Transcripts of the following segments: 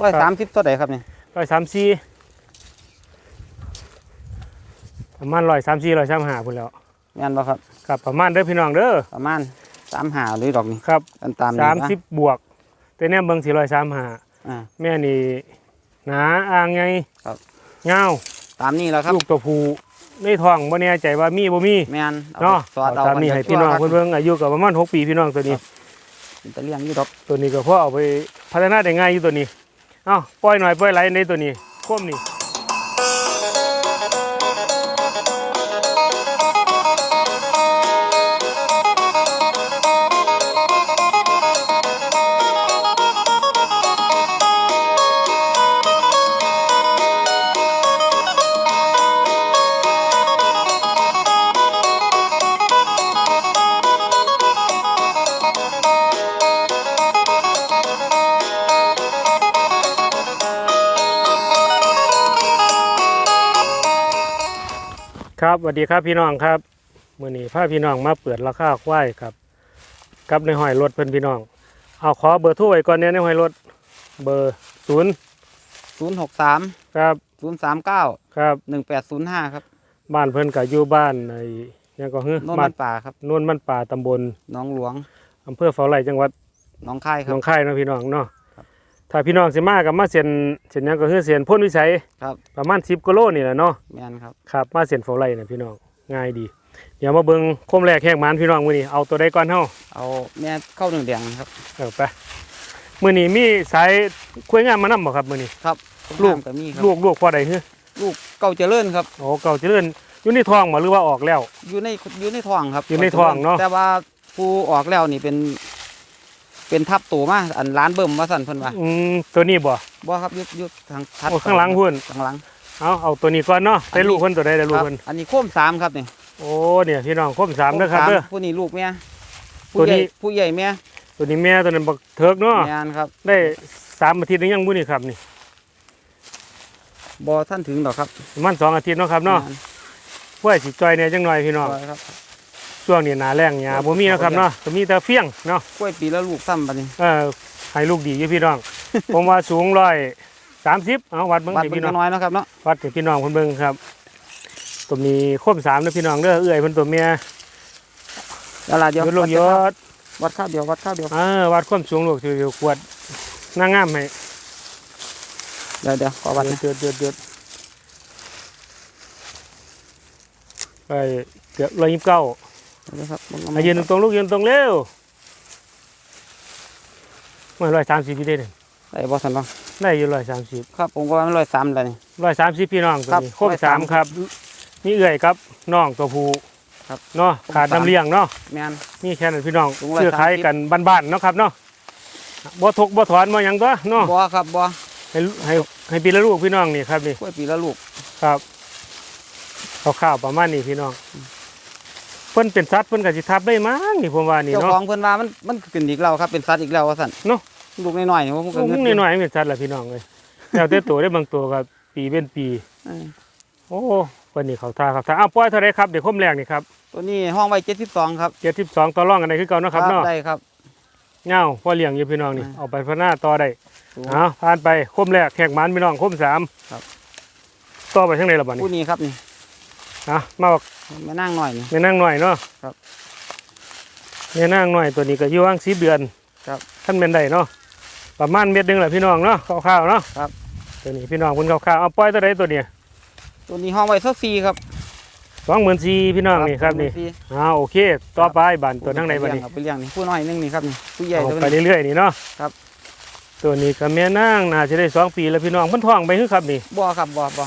ร้อยสามสิบตัวใดครับนี่ร้อยสามสี่ประมาณร้อยสามสี่ร้อยสามห้าพุ่นแล้วแม่นบ่ครับครับประมาณเด้อพี่น้องเด้อประมาณสามหาหรือดอกนี่ครับอันตามนี้สามนะสิบบวก แต่เนี่ยเบิ่งสี่ร้อยสามห้าอ่าแม่นี่หนาอ่างไงครับเงาตามนี้แล้วครับลูกตัวผู้ในท้องบ่แน่ใจว่ามีบ่มีแม่นอเนาะไปสอดเอาตามนี้ให้พี่น้องครัเพิ่นเบิ่งอายุก็ประมาณหกปีพี่น้องตัวนี้เป็นตะเลียงอยู่ดอกตัวนี้ก็พอเอาไปพัฒนาได้ง่ายอยู่ตัวนี้ เอ้าปล่อยหน่อยปล่อยไหลในตัวนี้โคมนี่ ครับสวัสดีครับพี่น้องครับมื้อนี้พาพี่น้องมาเปิดราคาควายครับกับในหอยรถเพิ่นพี่น้อง เอาขอเบอร์โทรไว้ก่อนเนี่ยในหอยรถเบอร์ศูนย์ศูนย์หกสามครับศูนย์สามเก้าครับหนึ่งแปดศูนย์ห้าครับ บ้านเพิ่นก็อยู่บ้านในยังก็ฮือโน่นบ้ามันนป่าครับนวลมันป่าตำบลหน้องหลวงอำเภอเฝ้าไร่จังหวัดหน้องค่ายคหนรับองคายเนาะพี่น้องเนาะครับ ถ้าพี่น้องสิมากับมาเส้นเส้นหยังก็คือเส้นพ่นวิสัยครับ ประมาณ10กิโลนี่แหละเนาะแม่นครับครับมาเส้นเฝ้าไร่นะพี่น้องง่ายดี เดี๋ยวมาเบิ่งโคมแรกแหกหมานพี่น้องมื้อนี้เอาตัวใดก่อนเฮาเอาแม่เข้าหนึ่งเดียงครับ เอาไปมื้อนี้มีสายคุยงามมานำบ่ครับมื้อนี้ ครับลูก น้ำก็มีครับลูกลูกพอใดฮือลูกเก่าเจริญครับ โอ้เก่าเจริญอยู่ในท้องบ่หรือว่าออกแล้ว อยู่ในอยู่ในท้องครับอยู่ในท้องเนาะ แต่ว่าผู้ออกแล้วนี่เป็น เป็นทับตัวมาอันร้านเบิ่มว่าสั่นเพิ่นว่าอืมตัวนี้บ่บ่ครับอยุดยุดทางทัดโอ้ข้างหลังพุ่นข้างหลังเอาเอาตัวนี้ก่อนเนาะอันได้นี้ลูกเพิ่นตัวใดได้ลูกครับเพิ่นอันนี้โค้มสามครับนี่โอ้เนี่ยพี่น้องโคมสามเด้อครับโมเด้อสามผู้นี้ลูกเมียตัวนี้ผู้ใหญ่ผู้ใหญ่เมียตัวนี้แม่ตัวนั้นบักเถิกเนาะแม่นครับได้สามอาทิตย์หรือยังบุนี่ครับนี่บ่ท่านถึงดอกครับประมันสองอาทิตย์เนาะครับเนาะแม่เพื่อสิจอยเนี่ยจังหน่อยพี่น้องบ่ครับ ช่วงนี้หนาแรงหยาบ่มีเนาะครับเนาะก็มีแต่เฟี้ยงเนาะกล้วยปีละลูกซ้ำบัดนี้เออให้ลูกดีอยู่พี่น้อง ผมว่าสูงร้อยสามสิบเอาวัดเบิ่งวัดให้เบิ่พี่งน้องน้อยๆเนาะครับเนาะวัดให้พี่น้องเพิ่นเบิ่งครับ ตัวนี้โคมสามเด้อพี่น้องเด้อเอื้อยเพิ่นตัวเมียเดี๋ยวล่ะเดี๋ยวยศลงยศวัดข้าวเดียววัดข้าวเดียวเออวัดความสูงลูกสิวขวดนางงามให้เดี๋ยวเดี๋ยวขอวัดนะเดือดเดือดเดือดไปเกือบร้อยยี่สิบเก้า เดี๋ยวครับเบิ่งเอาอะยืนตรงๆลูกยืนตรงเร็วไม่ร้อยสามสิบพี่ได้เนี่ยได้บ่ทันบ่ได้อยู่ร้อยสามสิบครับผมก็ว่ามันร้อยสามแล้วนี่ร้อยสามสิบพี่น้องตัวครับนี้โค้งสาม130ครับนี่เอื่อยครับน้องตัวผู้ครับเนาะขาดโค้งสามน้ำเลี้ยงเนาะแม่นนี่แค่นั้นพี่น้องถุงเชื่อขาย130กันบ้านๆเนาะครับเนาะบ่ทกบ่ถอนบ่หยังตัวเนาะบ่ครับบ่ให้ให้ให้ปีละลูกพี่น้องนี่ครับนี่กล้วยปีละลูกครับข้าวๆประมาณนี้พี่น้องเพิ่นเป็นสัตว์เพิ่นก็สิทับได้มั้งนี่ผมว่านี่เจ้าเนาะของเพิ่นว่ามันมันขึ้นอีกแล้วครับเป็นสัตว์อีกแล้วว่าซั่นเนาะลูกน้อยๆนี่ผมก็ลูกเงิน้อยๆเป็นสัตว์ล่ะพี่น้องเอ้ยแล้วแต่ตัวได้บางตัวก็ปีเป็นปี เออโอ้วันนี้เขาท่าครับท่าอ้าวปล่อยเท่าไรครับเดี๋ยวคมแรกนี่ครับตัวนี้ห้องไว้72ครับเจ็ดสิบสองต่อร่องกันได้คือเก่าเนาะครับเนาะได้ครับ เงาพ่อเลี้ยงอยู่พี่น้องนี่อ่า เอาไปพัฒนาต่อได้สูง เอาผ่านไปคมแรกแขกหมันพี่น้องคมสามครับ ต่อไปทางไหนล่ะบัดนี้ ผู้นี้ครับนี่ อะมาบอกมานั่งหน่อยนี่ แม่นั่งหน่อยเนาะครับแม่นั่งหน่อยตัวนี้ก็อยู่ว่างสีเดือนครับท่านเป็นได้เนาะประมาณเม็ดหนึงแหละพี่น้องเนาะคร่าวๆเนาะครับ ตัวนี้พี่น้องเพิ่นคร่าวๆเอาปล่อยตัวใดตัวเนี้ตัวนี้ห้องไว้สัก4ครับสองหมื่นสี่พี่น้องนี่ครับนี่24,000อ่าโอเคต่อไปบันตัวทั้งในบันนี้ เอาไปเลี้ยงนี่ผู้น้อยหนึงนี่ครับนี่ผู้ใหญ่เอาตัวไปนี้ เรื่อยๆนี่เนาะครับ ตัวนี้ก็แม่นางน่าจะได้สองปีแล้วพี่น้องเพิ่นท้องไปคือครับนี่บ่ครับบ่บ่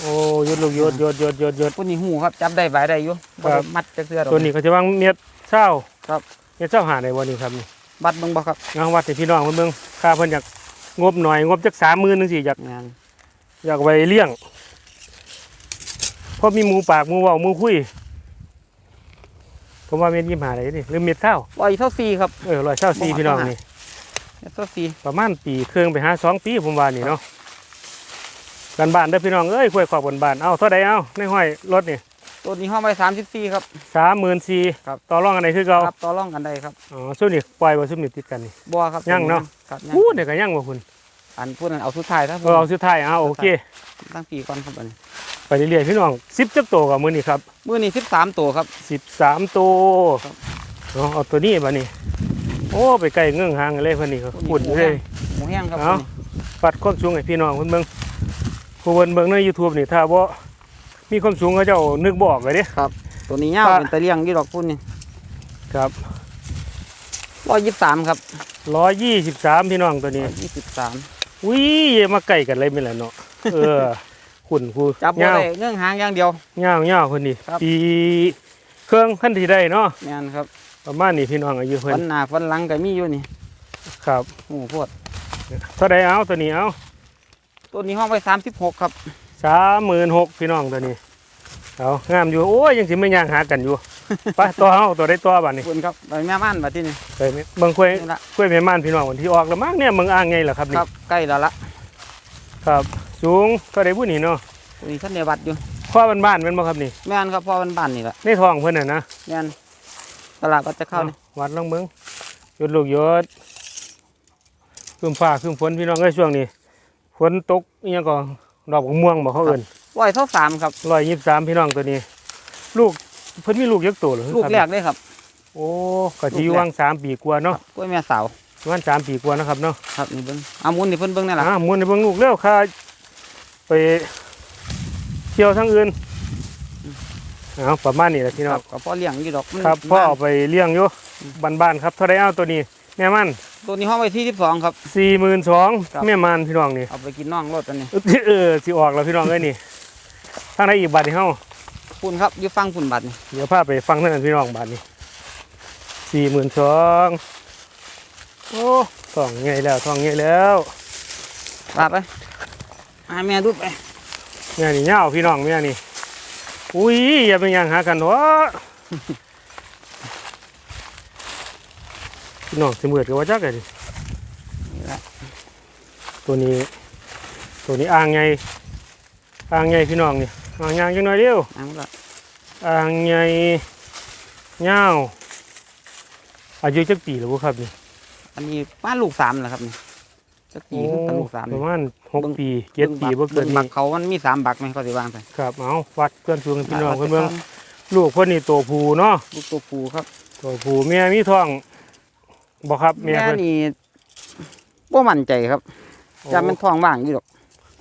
โอ้ยดลูกยดยดยดยดยดผู้นี้หูครับจับได้ใบได้อยู่บ่ครัได้บ มัดจักเทื่อดอก ตัวนี้ก็จะวางเม็ดเศร้าครับ เม็ดเศร้าหาในวันนี้ครับนี่บัดเบิ่งบ่ครับงานวัดให้พี่น้องเพิ่นเบิ่งค่าเพิ่นอยากงบหน่อยงบจักสามหมื่นนึงสิอยากงานอยากไว้เลี้ยงเพราะมีหมูปากหมูเว้าหมูคุยผมว่าเม็ดยี่สิบห้าอะไรนี่หรือเม็ดเท่าร้อยเท่าสี่ครับ เออร้อยเท่าสี่พี่น้องนี่ เท่าสี่ประมาณปีเครื่องไปหาสองปีผมว่านี่เนาะ กันบ้านเด้อพี่น้องเอ้ยคุยขอบกันบ้านเอาเท่าใดเอาในห้อยรถนี่ตัวนี้ห้องไว้สามสิบสี่ครับสามหมื่นสี่ครับต่อรองกันไหนคือเก่าครับต่อรองกันได้ครับอ๋อซุ่มนี่ปล่อยบ่ซุ่มนี่ติดกันนี่บัวครับยังเนาะครับยังอู้เดี๋ยวก็ยังบ่คุณอันพูดนั้นเอาสุดท้ายถ้าเออเอาสุดท้ายเอาโอเคตั้งปีก่อนครับอันนี้ไปเรื่อยๆพี่น้องสิบจักตัวกับมือนี่ครับมื้อนี้13ตัวครับสิบสามตัวครับเอาเอาตัวนี้มานี่โอ้ไปไกลเงื่องหางกันเลยคนนี้ก็ปุ่นเลยหมูแห้งครับเอาปัดความสูงให้พี่น้องเพิ่นเบิ่ง ผู้เพิ่นเบิ่งใน YouTube นี่ถ้าบ่มีความสูงเขาเจ้านึกบ่ออกเลยเด้ตัวนี้ยาวปลา เป็นตะเลียงยี่ดอกพุ่นนี่ครับ123ครับ123พี่น้องตัวนี้123อุ้ยอย่ามาใกล้กันเลยแม่นล่ะเนาะ เออ ขุนผู้จับบ่ยาวได้เงื่องหางอย่างเดียวยาวยาวเพิ่นนี่ครับ ปี เครื่องคันที่ได้เนาะ แม่นครับประมาณนี้พี่น้องอายุเพิ่ฟันนหน้าฟันหลังก็มีอยู่นี่ครับ โอ้โหโพดเท่าใดเอาตัวนี้เอา ตัวนี้ห้องไป36ครับ36,000พี่น้องตัวนี้เอางามอยู่โอ้ยยังสิไม่ย่างหากันอยู่ ไปตัวเฮาตัวได้ตัวบัดนี้ขอบคุณครับไปแม่ม่านบัดที่นี่ไปแม่เบิ่งคุยนี่ละกล้วยแม่ม่านพี่น้องวันที่ออกแล้วมั้งเนี่ยมึงอ้างไงล่ะครับคนี่รับใกล้แล้วละครับสูงก็ได้ผู้นี่เนาะตัวนี้ท่านในวัดอยู่ข้อบ้านๆแมันบ่ครับนี่แม่นครับพ่อบ้านๆนี่แหละในท้องเพิ่นน่ะนะแม่นตลาดก็จะเข้านี่วัดลองเบิ่งหยุดลูกหยุดคืมฟ้าคืมฝนพี่น้องเอ้ยช่วงนี้ ฝนตกอีหยังก็ดอกม่วงบ่เขาเอิ้นร้อยเท่าสามครับ123พี่น้องตัวนี้ ลูกเพิ่นมีลูกยักษ์ตัวเหรอลูกครับแรกเลยครับ โอ้ก็สิอยู่วังสามปีกว่าเนาะกล้วยแม่สาวประมาณสามปีกว่านะครับเนาะครับนี่เบิ้งเอามุนนี่เพิ่นเบิ้งนี่แหละอ่ามุนในเบิ่งลูกแล้วค่าไปเที่ยวทั้งอื่นเอาประมาณนี้แหละพี่น้คอรังบก็พ่อเลี้ยงอยู่ดอกมันครับพ่อบ้านเอาไปเลี้ยงอยู่บ้านๆครับเท่าไรเอาตัวนี้ แม่มันตัวนี้ห้องไว้ที่สิบสองครับ สี่หมื่นสองครับ แม่มันพี่น้องนี่เอาไปกินน่องรถตัวนี้เออสิออกแล้วพี่น้องเอ้ยนี่ทางไหนอีกบาทนี่เฮาปุ่นครับอยู่ฟังปุ่นบัตรนี่เดี๋ยวพาไปฟังเท่านั้นพี่น้องบาทนี้สี่หมื่นสองโอ้ทองใหญ่แล้วทองใหญ่แล้วลาไปให้แม่ดูไปแม่นี่เงาวพี่น้องแม่นี่อุ้ยอย่าเป็นหยังหากันวะ พี่น้องสิมืดกับว่าจักเลยนี่ละตัวนี้ ตัวนี้อ่างไงอ่างไงพี่น้องนี่อ่างยางจังหน่อยเดียวเอาละอ่างไงเงาวอายุจักปีหรือบ่ครับนี่อันนี้ป้านลูกสามเหรอครับนี่จะปีคือกันลูกสามปนี่ระมาณหกปีเจ็ดปีบ่เกินบิ่งบันี้กเขามันมีสามบักไหมเขาสิวางไปครับเอาวัดเพื่อนสูงให้พี่น้องเพื่อนเบิ่งลูกเพื่อนนี่ตัวผู้เนาะลูกตัวผู้ครับตัวผู้แม่มีท้อง บ่ครับแม่แม่เพิ่นนี่บ่มั่นใจครับจะเป็นท้องว่างอยู่ดอก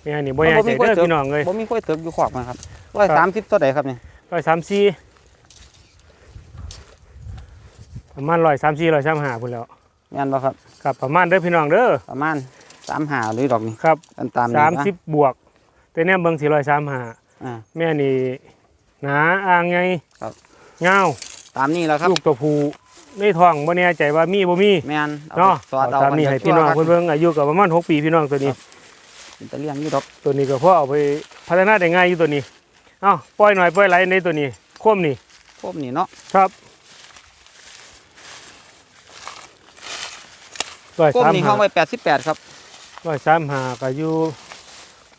แม่นี่บ่แน่ใจเด้อพี่น้องเอ้ยผมมีกล้วยเติบอยู่ขอบนะครับร้อยสามสิบตัวใดครับเนี่ยร้อยสามสี่ประมาณร้อยสามสี่ร้อยสามห้าพุ่นแล้วแม่นบ่ครับ ครับประมาณเด้อพี่น้องเด้อประมาณสามหาหรือดอกนี่ครับอันตามนี้สามนะสิบบวก แต่เนี่ยเบิ่งสี่ร้อยสามห้าอ่า แม่นี่หนาอ่างไงครับ เงาตามนี้แล้วครับลูกตัวผู้ ในท้องบ่แน่ใจว่ามีบ่มีแม่นเอาเนาะไปสอดเอาตามนี้ให้พี่น้องเพิ่นเบิ่งอายุก็ประมาณหกปีพี่น้องตัวนี้เป็นตะเลียงอยู่ดอกตัวนี้ก็พอเอาไปพัฒนาได้ง่ายอยู่ตัวนี้เอ้าปล่อยหน่อยปล่อยไหลในตัวนี้โคมนี่พวกนี้เนาะครับร้อยพวกสามนี้หาเข้าไว้แปดสิบแปดครับร้อยสามหาก็อยู่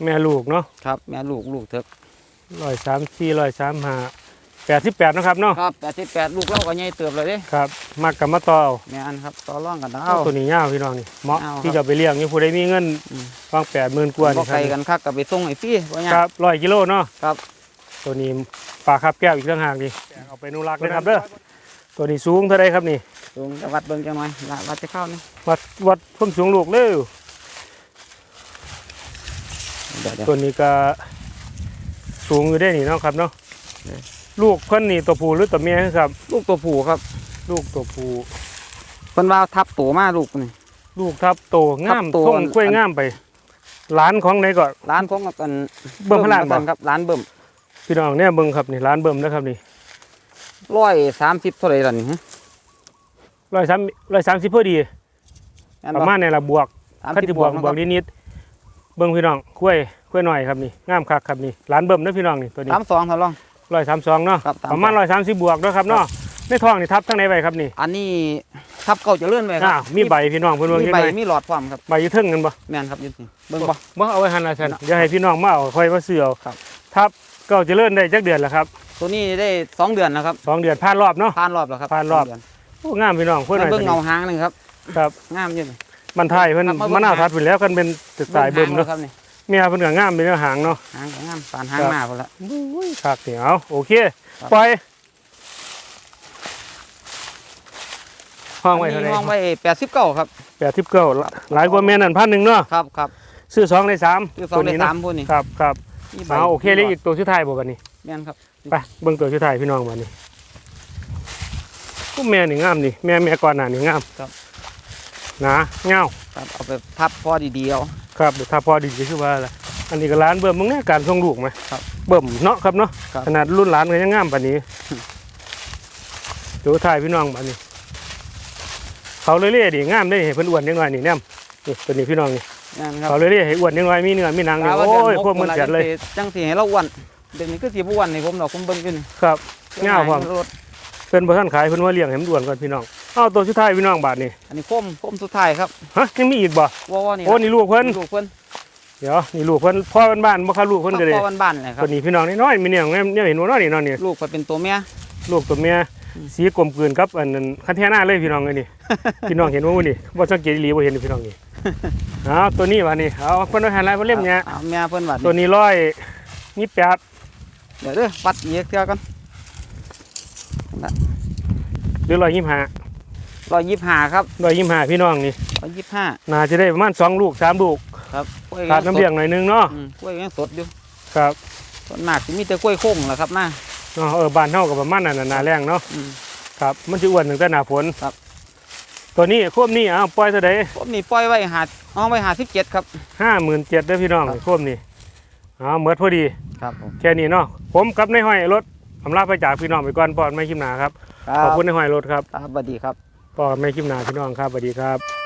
แม่ลูกเนาะครับ แม่ลูกลูกเถอะร้อยสามสี่ร้อยสามหา แปดสิบแปดนาะครับเนาะครับแปดสิบแปดลูกเราก็ใหญ่เติบเลยเด้ครับมักกับมาต่อเอาแม่นครับต่อรองกันเอาเอาตัวนี้ยาวพี่น้องนี่เหมาะเอาครับที่จะไปเลี้ยงนี่ผู้ใดมีเงินอืมวางแปดหมื่นกว่าบ่นี่คไกลรับกันคักกับไปส่งไอ้ฟรีว่าหยังครับร้อยกิโลเนาะครับ ตัวนี้ปลาคาบแก้วอีกเรื่องหางดีเอาไปอนุรักษ์นะครับเด้อตัวนี้สูงเท่าไรครับนี่สูงจะวัดเบิ่งจังหน่อยละวัดจะเข้านี่วัดวัดความสูงลูกเร็วเดี๋ยวเดี๋ยวตัวนี้ก็สูงอยู่ได้นี่เนาะครับเนาะเออ ลูกเพิ่นนี่ตัวผู้หรือตัวเมียครับ ลูกตัวผู้ครับ ลูกตัวผู้เพิ่นว่าทับตัวมาลูกนี่ ลูกทับโตงามทับโต ส่งอันกล้วยงามไปหลานของไหนก่อน ร้านของกันเบิ่มพลานบ่กันครับร้านเบิ่มพี่น้องเนี่ยเบิ่งครับนี่ร้านเบิ่มนะครับนี่ร้อยสามสิบเท่าไหร่ล่ะนี่ฮะร้อยสามร้อยสามสิบพอดีแม่นประบ่มาณในละบวกสามคันสิที่บบววกกนะบควรักบนิดๆเบิ่งพี่น้องกล้วยกล้วยหน่อยครับนี่งามคักครับนี่ร้านเบิ่มนะพี่น้องนี่ตัวนี้สามสองเท่าลอง ร้อยสามสองเนาะครับสามประมาณสองร้อยสามสิบบวกเนาะครับเนาะในท้องนี่ทับทั้งไหนไปครับนี่ อันนี้ทับเก่าเจะเลื่อนไปคอ้ารัวมีใบพี่น้องเพิ่นเบิ่งมียังใบไงมีหลอดความครับใบอยู่เทึ่งกันบ่แม่นครับอยืนสิเบิ่งบ่ บ่เอาไว้หันละซั่นอย่าให้พี่น้องมาเอาค่อยมาซื้อเอาครับ ทับเก็จะเลื่อนได้จักเดือนแล้วครับตัวนี้ได้สองเดือนแล้วครับสองเดือนผ่านรอบเนาะ ผ่านรอบแล้วครับผ่านรอบ สงเดืโอ้งามพี่น้องเพิ่นหน่อยเบิ่งตัวเงานี้หางหนึงครับครับ งามอยู่นี่มันไทยเพิ่นครับมาเบิ่ง มะนาวทัดไปแล้วกันเป็นสายเบิ่มหงเนาะ ครับนี่ เมียเพิ่นก็งามเป็นเนื้อหางเนาะหางก็งามปานหางครับหน้าพุ่นละอุ้ยคักนี่เอาโอเคครับปล่อยห้องไว้เท่าไหร่ห้องไว้แปดสิบเก้าครับแปดสิบเก้าหลายกว่าแม่นั่นพันหนึ่งเนาะครับครับซื้อสองในสามคือสองในตัวนี้สาเนาะมพุ่นนี่ครับครับนี่ใบเอาโอเคเลยอีกตัวชุดท้ายบ่กันนี่แม่นครับไปเบิ่งตัวชุดท้ายพี่น้องมานี่ก็แม่นี่งามนี่แม่แม่ก่อนหน้านี่งามครับหนาเงาครับเอาไปทับพอดีๆเอา ครับเดี๋ยวถ้าพอดีก็คือว่าอะไรอันนี้ก็ร้านเบิ่มมึงเนี่ยการส่งลูกไหมครับเบิ่มเนาะครับเนาะครับ ขนาดรุ่นหลานก็ยังงามปานนี้ดูถ่ายพี่น้องปานนี้ เขาเรื่อยๆดิงามได้เห็นเพิ่นอ้วนนิดหน่อยนี่แนมนี่ตัวนี้พี่น้องนี่แม่นครับเขาเรื่อยๆให้อ้วนนิดหน่อยมีเนื้อมีหนังนี่กะว่าโอ้ยดืพวกมันหจัดเลย จังสิให้เราอ้วนเดี๋ยวนี้คือสิบ่อ้วนให้ผมดอกผมเบิ่งอยู่นี่ครับเงาพร้อม รถ เพิ่นบ่ทันขายเพิ่นว่าเลี้ยงให้มันอ้วนก่อนพี่น้อง เอาตัวสุดท้ายพี่น้องบาทนี่อันนี้โคมโคมสุดท้ายครับฮะยังมีอีกบ่ว่าๆนี่โอ้นี่ลูกเพิ่นลูกเพิ่นเดี๋ยวนี่ลูกเพิ่นพ่อบ้านๆบ่ค่ะลูกเพิ่นก็ได้พ่อบ้านๆเลยครัตับวนี้พี่น้องน้อยๆมีเนี่ยแม่เนี่ยเห็นบ่น้อยนี่เนาะนี่ลูกเพิ่นเป็นตัวเมียลูกตัวเมียอืมสีกลมกลืนกับอันนั้นคันแท่หน้าเลยพี่น้องเอ้ยนี่พี่น้องเห็นบ่มื้อนี่บ่สังเกตอีหลีบ่เห็นนี่พี่น้องนี่เอาตัวนี้ว่านี่เอาเพิ่นเอาหันหลายเพิ่นเล่มเนี่ยอาเมียเพิ่นว่าตัวนี้ร้อยยี่แปดเดี๋ยวเด้อวัดอีกเทื่อกันหรือร้อยยี่ห้า 125ครับร้อยยี่ห้าพี่น้องนี่125น่าจะได้ประมาณสองลูกสามลูกครับกล้วยขาดน้ำเลี้ยงหน่อยนึงเนาะอืมกล้วยยังสดอยู่ครับส่วนมากสิมีแต่กล้วยโค้งแหละครับมาเนาะเออบ้านเฮาก็ประมาณนั้นน่ะหนาแรงเนาะอืมครับมันสิอ้วนตั้งแต่หน้าฝนครับ ตัวนี้โคมนี่เอาปล่อยเท่าใดผมนี่ปล่อยไว้หาเอาไว้57ครับ57,000เด้อพี่น้องครับโคมนี่เอาหมดพอดีครับผมแค่นี้เนาะผมกับนายห้อยรถอำลาไปจากพี่น้องไปก่อนปอดไม่คิมหนาครับครัขอบบคุณนายห้อยรถครับครับสวัสดีครับ ปอดไม่คิมหนาพี่น้องครับสวัสดีครับ